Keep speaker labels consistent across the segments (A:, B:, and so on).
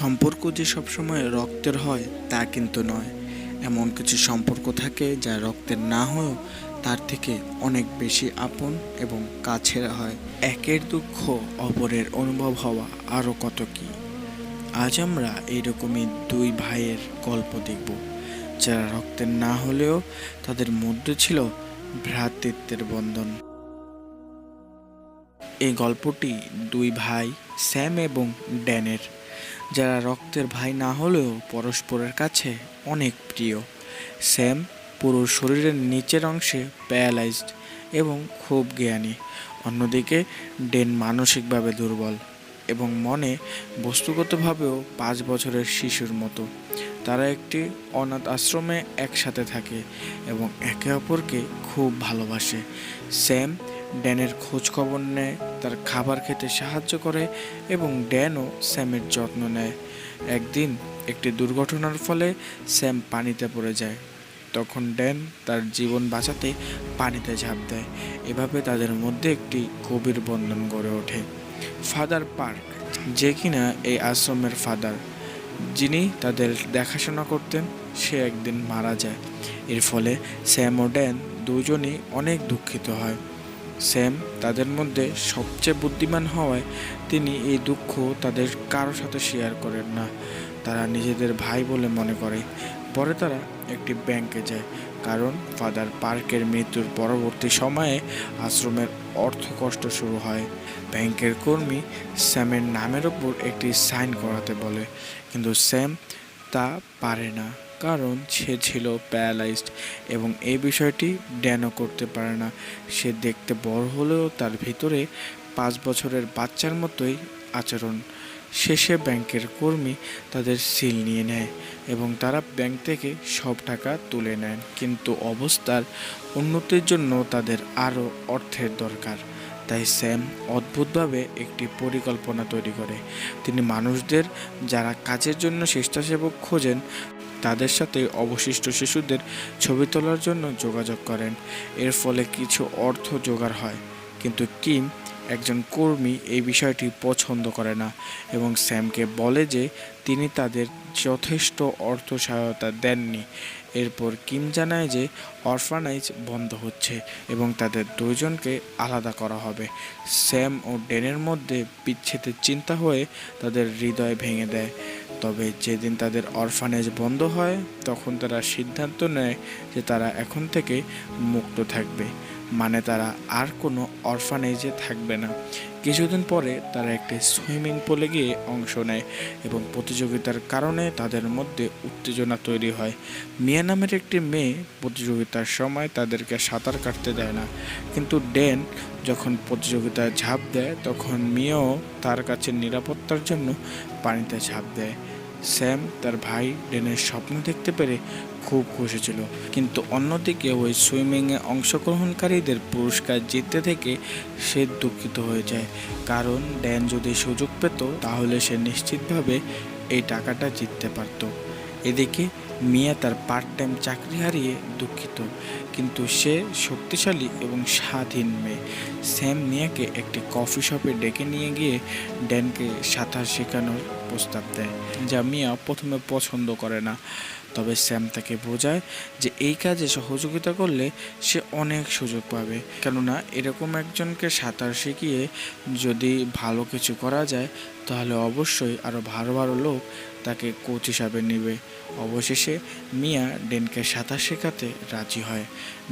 A: সম্পর্ক যে সবসময় রক্তের হয়, তা কিন্তু নয়। এমন কিছু সম্পর্ক থাকে যা রক্তের না হয়েও তার থেকে অনেক বেশি আপন এবং কাছের হয়। একের দুঃখ অপরের অনুভব হওয়া আরও কত কি? আজ আমরা এইরকমই দুই ভাইয়ের গল্প দেখব, যারা রক্তের না হলেও তাদের মধ্যে ছিল ভ্রাতৃত্বের বন্ধন। এই গল্পটি দুই ভাই, স্যাম এবং ড্যানের যারা রক্তের ভাই না হলেও পরস্পরের কাছে অনেক প্রিয়। স্যাম পুরো শরীরের নিচের অংশে প্যারালাইজড এবং খুব জ্ঞানী। অন্যদিকে, ডেন মানসিকভাবে দুর্বল এবং মনে বস্তুগতভাবেও পাঁচ বছরের শিশুর মতো। তারা একটি অনাথ আশ্রমে একসাথে থাকে এবং একে অপরকে খুব ভালোবাসে। স্যাম ড্যানের খোঁজ খবর নেয়, তার খাবার খেতে সাহায্য করে এবং ড্যানও স্যামের যত্ন নেয়। একদিন একটি দুর্ঘটনার ফলে স্যাম পানিতে পড়ে যায়। তখন ড্যান তার জীবন বাঁচাতে পানিতে ঝাঁপ দেয়। এভাবে তাদের মধ্যে একটি গভীর বন্ধন গড়ে ওঠে। ফাদার পার্ক, যে কিনা এই আশ্রমের ফাদার, যিনি তাদের দেখাশোনা করতেন, সে একদিন মারা যায়। এর ফলে স্যাম ও ড্যান দুজনই অনেক দুঃখিত হয়। স্যাম তাদের মধ্যে সবচেয়ে বুদ্ধিমান হওয়ায় তিনি এই দুঃখ তাদের কারও সাথে শেয়ার করেন না। তারা নিজেদের ভাই বলে মনে করে। পরে তারা একটি ব্যাংকে যায়। কারণ ফাদার পার্কের মৃত্যুর পরবর্তী সময়ে আশ্রমের অর্থ কষ্ট শুরু হয়। ব্যাংকের কর্মী স্যামের নামের ওপর একটি সাইন করাতে বলে। কিন্তু স্যাম তা পারে না। কারণ সে ছিল প্যারালাইজড এবং এই বিষয়টি ড্যানও করতে পারে না। সে দেখতে বড় হলেও তার ভিতরে পাঁচ বছরের বাচ্চার মতোই আচরণ। শেষে ব্যাংকের কর্মী তাদের সিল নিয়ে নেয় এবং তারা ব্যাংক থেকে সব টাকা তুলে নেন। কিন্তু অবস্থার উন্নতির জন্য তাদের আরও অর্থের দরকার। তাই স্যাম অদ্ভুতভাবে একটি পরিকল্পনা তৈরি করে। তিনি মানুষদের যারা কাজের জন্য স্বেচ্ছাসেবক খোঁজেন তাদের সাথে অবশিষ্ট শিশুদের ছবি তোলার জন্য যোগাযোগ করেন। এর ফলে কিছু অর্থ জোগাড় হয়। কিন্তু কিম একজন কর্মী এই বিষয়টি পছন্দ করে না এবং স্যামকে বলে যে তিনি তাদের যথেষ্ট অর্থ সহায়তা দেননি। এরপর কিম জানায় যে অরফানাইজ বন্ধ হচ্ছে এবং তাদের দুজনকে আলাদা করা হবে। স্যাম ও ডেনের মধ্যে বিচ্ছেদের চিন্তা হয়ে তাদের হৃদয় ভেঙে দেয়। তবে যেদিন তাদের অরফানেজ বন্ধ হয়, তখন তারা সিদ্ধান্ত নেয় যে তারা এখন থেকে মুক্ত থাকবে। মানে তারা আর কোনো অরফানেজে থাকবে না। কিছুদিন পরে তারা একটি সুইমিং পুলে গিয়ে অংশ নেয় এবং প্রতিযোগিতার কারণে তাদের মধ্যে উত্তেজনা তৈরি হয়। মিয়া নামের একটি মেয়ে প্রতিযোগিতার সময় তাদেরকে সাঁতার কাটতে দেয় না। কিন্তু ডেন যখন প্রতিযোগিতায় ঝাঁপ দেয়, তখন মিয়াও তার কাছে নিরাপত্তার জন্য পানিতে ঝাঁপ দেয়। স্যাম তার ভাই ডেনের স্বপ্ন দেখতে পেরে খুব খুশি ছিল। কিন্তু অন্যদিকে ওই সুইমিংয়ে অংশগ্রহণকারীদের পুরস্কার জিততে থেকে সে দুঃখিত হয়ে যায়। কারণ ড্যান যদি সুযোগ পেত, তাহলে সে নিশ্চিতভাবে এই টাকাটা জিততে পারত। এদিকে মিয়া তার পার্ট টাইম চাকরি হারিয়ে দুঃখিত। কিন্তু সে শক্তিশালী এবং স্বাধীন মেয়ে। স্যাম মিয়াকে একটি কফি শপে ডেকে নিয়ে গিয়ে ড্যানকে সাঁতার শেখানোর প্রস্তাব দেয়, যা মিয়া প্রথমে পছন্দ করে না। তবে স্যাম তাকে বোঝায় যে এই কাজে সহযোগিতা করলে সে অনেক সুযোগ পাবে। কেননা এরকম একজনকে সাঁতার শিখিয়ে যদি ভালো কিছু করা যায় তাহলে অবশ্যই আরও ভালো ভালো লোক তাকে কোচ হিসাবে নেবে। অবশেষে মিয়া ডেনকে সাঁতার শেখাতে রাজি হয়।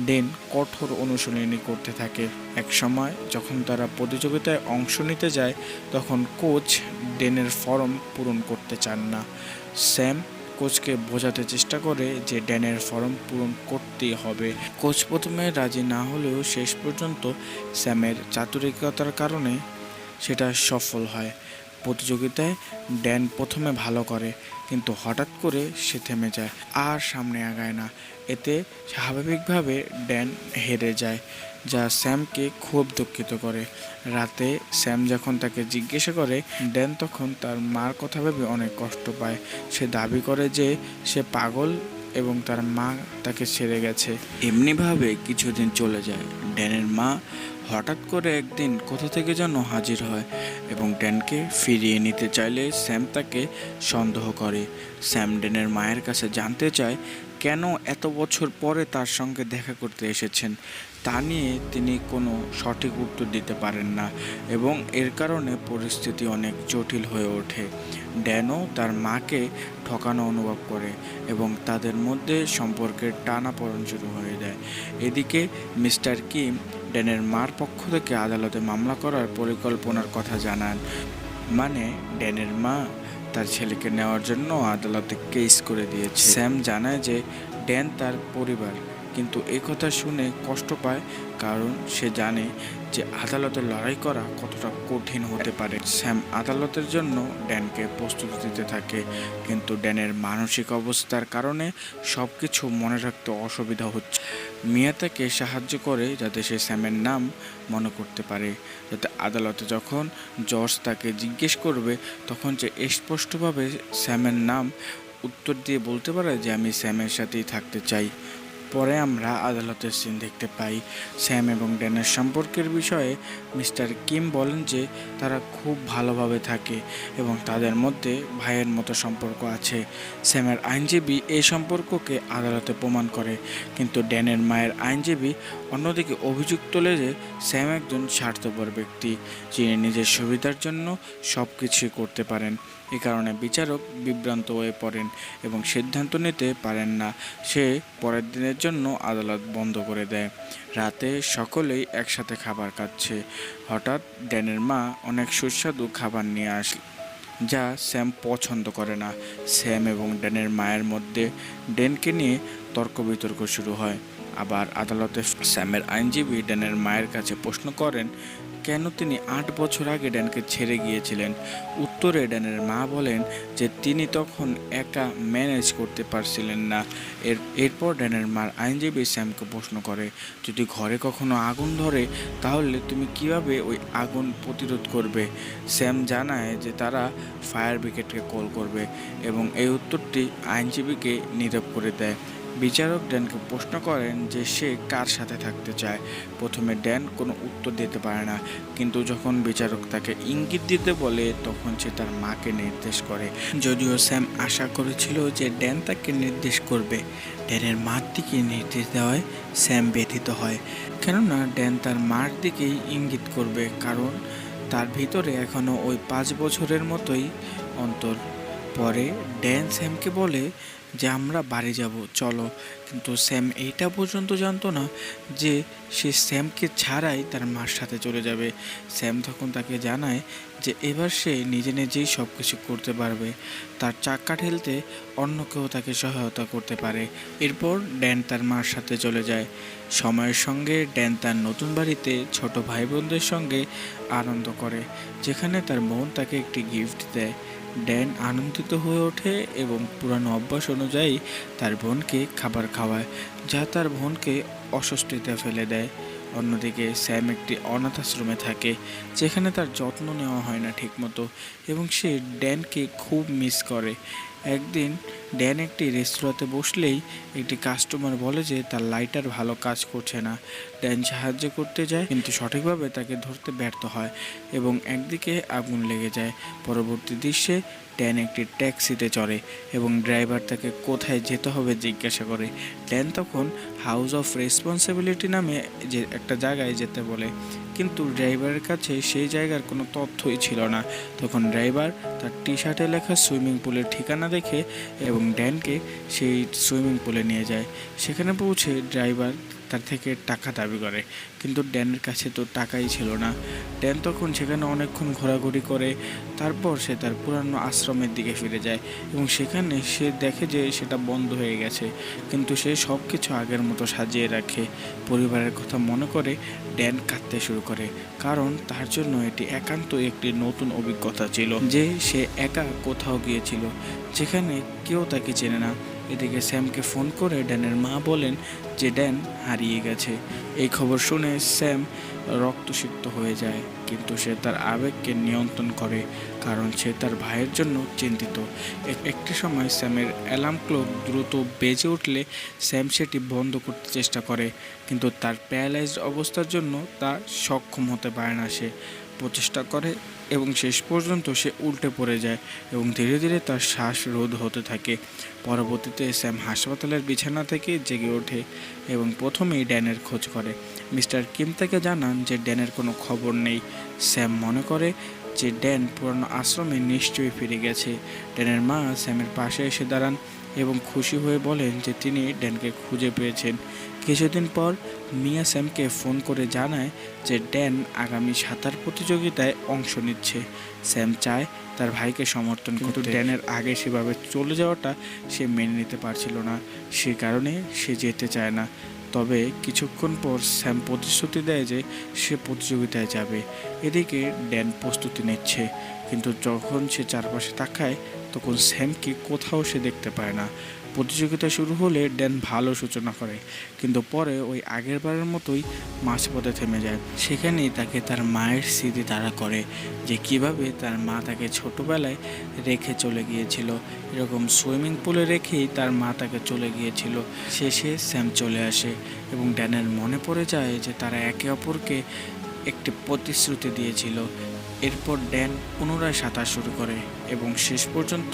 A: ডেন কঠোর অনুশীলনী করতে থাকে। এক সময় যখন তারা প্রতিযোগিতায় অংশ নিতে যায়, তখন কোচ ডেনের ফর্ম পূরণ করতে চান না। স্যাম কোচকে বোঝাতে চেষ্টা করে যে ড্যানের ফর্ম পূরণ করতেই হবে। কোচ প্রথমে রাজি না হলেও শেষ পর্যন্ত স্যামের চাতুরিকতার কারণে সেটা সফল হয়। প্রতিযোগিতায় ড্যান প্রথমে ভালো করে, কিন্তু হঠাৎ করে সে থেমে যায় আর সামনে আগায় না। এতে স্বাভাবিকভাবে ড্যান হেরে যায়, যা স্যামকে খুব দুঃখিত করে। রাতে স্যাম যখন তাকে জিজ্ঞাসা করে, ড্যান, তখন তার মার কথা ভেবে অনেক কষ্ট পায়। সে দাবি করে যে সে পাগল এবং তার মা তাকে ছেড়ে গেছে। এমনিভাবে কিছুদিন চলে যায়। ড্যানের মা হঠাৎ করে একদিন কোথা থেকে যেন হাজির হয় এবং ড্যানকে ফিরিয়ে নিতে চাইলে স্যাম তাকে সন্দেহ করে। স্যাম ড্যানের মায়ের কাছে জানতে চায়, কেন এত বছর পরে তার সঙ্গে দেখা করতে এসেছেন? তা নিয়ে তিনি কোনো সঠিক উত্তর দিতে পারেন না এবং এর কারণে পরিস্থিতি অনেক জটিল হয়ে ওঠে। ড্যানও তার মাকে ঠকানো অনুভব করে এবং তাদের মধ্যে সম্পর্কের টানাপড়ন শুরু হয়ে যায়। এদিকে মিস্টার কিম ড্যানের মার পক্ষ থেকে আদালতে মামলা করার পরিকল্পনার কথা জানান। মানে ড্যানের মা তার ছেলেকে নেওয়ার জন্য আদালতে কেস করে দিয়েছে। স্যাম জানায় যে ড্যান তার পরিবার কিন্তু এই কথা শুনে কষ্ট পায়, কারণ সে জানে যে আদালতে লড়াই করা কতটা কঠিন হতে পারে। স্যাম আদালতের জন্য ড্যানকে প্রস্তুতি দিতে থাকে, কিন্তু ড্যানের মানসিক অবস্থার কারণে সব কিছু মনে রাখতে অসুবিধা হচ্ছে। মিয়া তাকে সাহায্য করে যাতে সে স্যামের নাম মনে করতে পারে, যাতে আদালতে যখন জজ তাকে জিজ্ঞেস করবে, তখন যে স্পষ্টভাবে স্যামের নাম উত্তর দিয়ে বলতে পারে যে, আমি স্যামের সাথেই থাকতে চাই। পরে আমরা আদালতের সিন দেখতে পাই। স্যাম এবং ড্যানের সম্পর্কের বিষয়ে মিস্টার কিম বলেন যে তারা খুব ভালোভাবে থাকে এবং তাদের মধ্যে ভাইয়ের মতো সম্পর্ক আছে। স্যামের আইনজীবী এই সম্পর্ককে আদালতে প্রমাণ করে। কিন্তু ড্যানের মায়ের আইনজীবী অন্যদিকে অভিযোগ তোলে যে স্যাম একজন স্বার্থপর ব্যক্তি, যিনি নিজের সুবিধার জন্য সব কিছুই করতে পারেন। এ কারণে বিচারক বিভ্রান্ত হয়ে পড়েন এবং সিদ্ধান্ত নিতে পারেন না। সে পরের দিনের জন্য আদালত বন্ধ করে দেয়। রাতে সকলেই একসাথে খাবার খাচ্ছে। হঠাৎ ড্যানের মা অনেক সুস্বাদু খাবার নিয়ে আসে, যা স্যাম পছন্দ করে না। স্যাম এবং ড্যানের মায়ের মধ্যে ডেনকে নিয়ে তর্ক বিতর্ক শুরু হয়। আবার আদালতে স্যামের আইনজীবী ড্যানের মায়ের কাছে প্রশ্ন করেন, কেন তিনি আট বছর আগে ড্যানকে ছেড়ে গিয়েছিলেন? উত্তরে ড্যানের মা বলেন যে তিনি তখন একা ম্যানেজ করতে পারছিলেন না। এর, এরপর ড্যানের মার আইনজীবী স্যামকে প্রশ্ন করে, যদি ঘরে কখনো আগুন ধরে, তাহলে তুমি কীভাবে ওই আগুন প্রতিরোধ করবে? স্যাম জানায় যে তারা ফায়ার ব্রিগেডকে কল করবে এবং এই উত্তরটি আইনজীবীকে নীরব করে দেয়। বিচারক ড্যানকে প্রশ্ন করেন যে সে কার সাথে থাকতে চায়। প্রথমে ড্যান কোনো উত্তর দিতে পারে না, কিন্তু যখন বিচারক তাকে ইঙ্গিত দিতে বলে, তখন সে তার মাকে নির্দেশ করে। যদিও স্যাম আশা করেছিল যে ড্যান তাকে নির্দেশ করবে, ড্যানের মার দিকে নির্দেশ দেওয়ায় স্যাম ব্যথিত হয়। কেননা ড্যান তার মার দিকেই ইঙ্গিত করবে, কারণ তার ভিতরে এখনও ওই পাঁচ বছরের মতোই অন্তর। পরে ড্যান স্যামকে বলে যে আমরা বাড়ি যাব, চলো। কিন্তু স্যাম এইটা পর্যন্ত জানতো না যে সে স্যামকে ছাড়াই তার মার সাথে চলে যাবে। স্যাম তখন তাকে জানায় যে এবার সে নিজে নিজেই সব কিছু করতে পারবে। তার চাক্কা ঠেলতে অন্য কেউ তাকে সহায়তা করতে পারে। এরপর ড্যান তার মার সাথে চলে যায়। সময়ের সঙ্গে ড্যান তার নতুন বাড়িতে ছোট ভাই বোনদের সঙ্গে আনন্দ করে, যেখানে তার বোন তাকে একটি গিফট দেয়। ড্যান আনন্দিত হয়ে ওঠে এবং পুরানো অভ্যাস অনুযায়ী তার বোনকে খাবার খাওয়ায়, যা তার বোনকে অস্বস্তিতে ফেলে দেয়। অন্যদিকে স্যাম একটি অনাথ আশ্রমে থাকে, যেখানে তার যত্ন নেওয়া হয় না ঠিকমতো, এবং সে ড্যানকে খুব মিস করে। একদিন ড্যান একটি রেস্তোরাঁতে বসলেই একটি কাস্টমার বলে যে তার লাইটার ভালো কাজ করছে না। ড্যান সাহায্য করতে যায়, কিন্তু সঠিকভাবে তাকে ধরতে ব্যর্থ হয় এবং একদিকে আগুন লেগে যায়। পরবর্তী দৃশ্যে ড্যান একটি ট্যাক্সিতে চড়ে এবং ড্রাইভার তাকে কোথায় যেতে হবে জিজ্ঞাসা করে। ড্যান তখন হাউস অফ রেসপন্সিবিলিটি নামে যে একটা জায়গায় যেতে বলে। কিন্তু ড্রাইভারের কাছে সেই জায়গার কোনো তথ্যই ছিল না। তখন ড্রাইভার তার টি শার্টে লেখা সুইমিং পুলের ঠিকানা দেখে এবং ড্যানকে সেই সুইমিং পুলে নিয়ে যায়। সেখানে পৌঁছে ড্রাইভার তার থেকে টাকা দাবি করে। কিন্তু ড্যানের কাছে তো টাকাই ছিল না। ড্যান তখন সেখানে অনেকক্ষণ ঘোরাঘুরি করে, তারপর সে তার পুরানো আশ্রমের দিকে ফিরে যায় এবং সেখানে সে দেখে যে সেটা বন্ধ হয়ে গেছে। কিন্তু সে সব কিছু আগের মতো সাজিয়ে রাখে। পরিবারের কথা মনে করে ড্যান কাঁদতে শুরু করে, কারণ তার জন্য এটি একান্ত একটি নতুন অভিজ্ঞতা ছিল যে সে একা কোথাও গিয়েছিল, যেখানে কেউ তাকে চেনে না। এদিকে স্যামকে ফোন করে ড্যানের মা বলেন যে ড্যান হারিয়ে গেছে। এই খবর শুনে স্যাম রক্তসিক্ত হয়ে যায়, কিন্তু সে তার আবেগকে নিয়ন্ত্রণ করে, কারণ সে তার ভাইয়ের জন্য চিন্তিত। একটি সময় স্যামের অ্যালার্ম ক্লক দ্রুত বেজে উঠলে স্যাম সেটি বন্ধ করতে চেষ্টা করে, কিন্তু তার প্যারালাইজড অবস্থার জন্য তা সক্ষম হতে পারে না সে। প্রচেষ্টা করে এবং শেষ পর্যন্ত সে উল্টে পড়ে যায় এবং ধীরে ধীরে তার শ্বাস রোধ হতে থাকে। পরবর্তীতে স্যাম হাসপাতালের বিছানা থেকে জেগে ওঠে এবং প্রথমেই ড্যানের খোঁজ করে। মিস্টার কিম তাকে জানান যে ড্যানের কোনো খবর নেই। স্যাম মনে করে যে ড্যান পুরনো আশ্রমে নিশ্চয়ই ফিরে গেছে। ড্যানের মা স্যামের পাশে এসে দাঁড়ান এবং খুশি হয়ে বলেন যে তিনি ড্যানকে খুঁজে পেয়েছেন। কিছুদিন পর মিয়া স্যামকে ফোন করে জানায় যে ড্যান আগামী সাঁতার প্রতিযোগিতায় অংশ নিচ্ছে। স্যাম চায় তার ভাইকে সমর্থন করতে। ড্যানের আগে সেভাবে চলে যাওয়াটা সে মেনে নিতে পারছিল না। সে কারণে সে যেতে চায় না। তবে কিছুক্ষণ পর স্যাম প্রতিশ্রুতি দেয় যে সে প্রতিযোগিতায় যাবে। এদিকে ড্যান প্রস্তুতি নিচ্ছে। কিন্তু যখন সে চারপাশে তাকায় তখন স্যামকে কোথাও সে দেখতে পায় না। প্রতিযোগিতা শুরু হলে ড্যান ভালো সূচনা করে, কিন্তু পরে ওই আগের বারের মতোই মাঝপথে থেমে যায়। সেখানেই তাকে তার মায়ের স্মৃতি তাড়া করে যে কীভাবে তার মা তাকে ছোটোবেলায় রেখে চলে গিয়েছিল। এরকম সুইমিং পুলে রেখেই তার মা তাকে চলে গিয়েছিল। শেষে স্যাম চলে আসে এবং ড্যানের মনে পড়ে যায় যে তারা একে অপরকে একটি প্রতিশ্রুতি দিয়েছিল। এরপর ড্যান পুনরায় সাঁতার শুরু করে এবং শেষ পর্যন্ত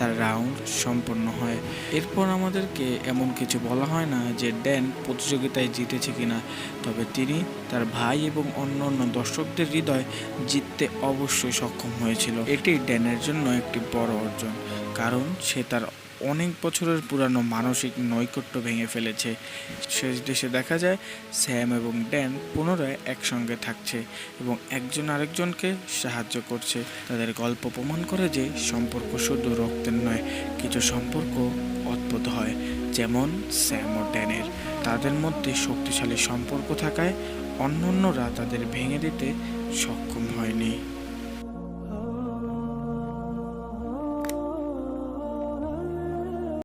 A: তার রাউন্ড সম্পন্ন হয়। এরপর আমাদেরকে এমন কিছু বলা হয় না যে ড্যান প্রতিযোগিতায় জিতেছে কিনা, তবে তিনি তার ভাই এবং অন্য অন্য দর্শকদের হৃদয় জিততে অবশ্যই সক্ষম হয়েছিল। এটি ড্যানের জন্য একটি বড় অর্জন, কারণ সে তার অনেক বছরের পুরানো মানসিক নৈকট্য ভেঙে ফেলেছে। শেষ দেশে দেখা যায়, স্যাম এবং ড্যান পুনরায় একসঙ্গে থাকছে এবং একজন আরেকজনকে সাহায্য করছে। তাদের গল্প প্রমাণ করে যে সম্পর্ক শুধু রক্তের নয়, কিছু সম্পর্ক অদ্ভুত হয়, যেমন স্যাম ও ড্যানের। তাদের মধ্যে শক্তিশালী সম্পর্ক থাকায় অন্যান্যরা তাদের ভেঙে দিতে সক্ষম হয়নি।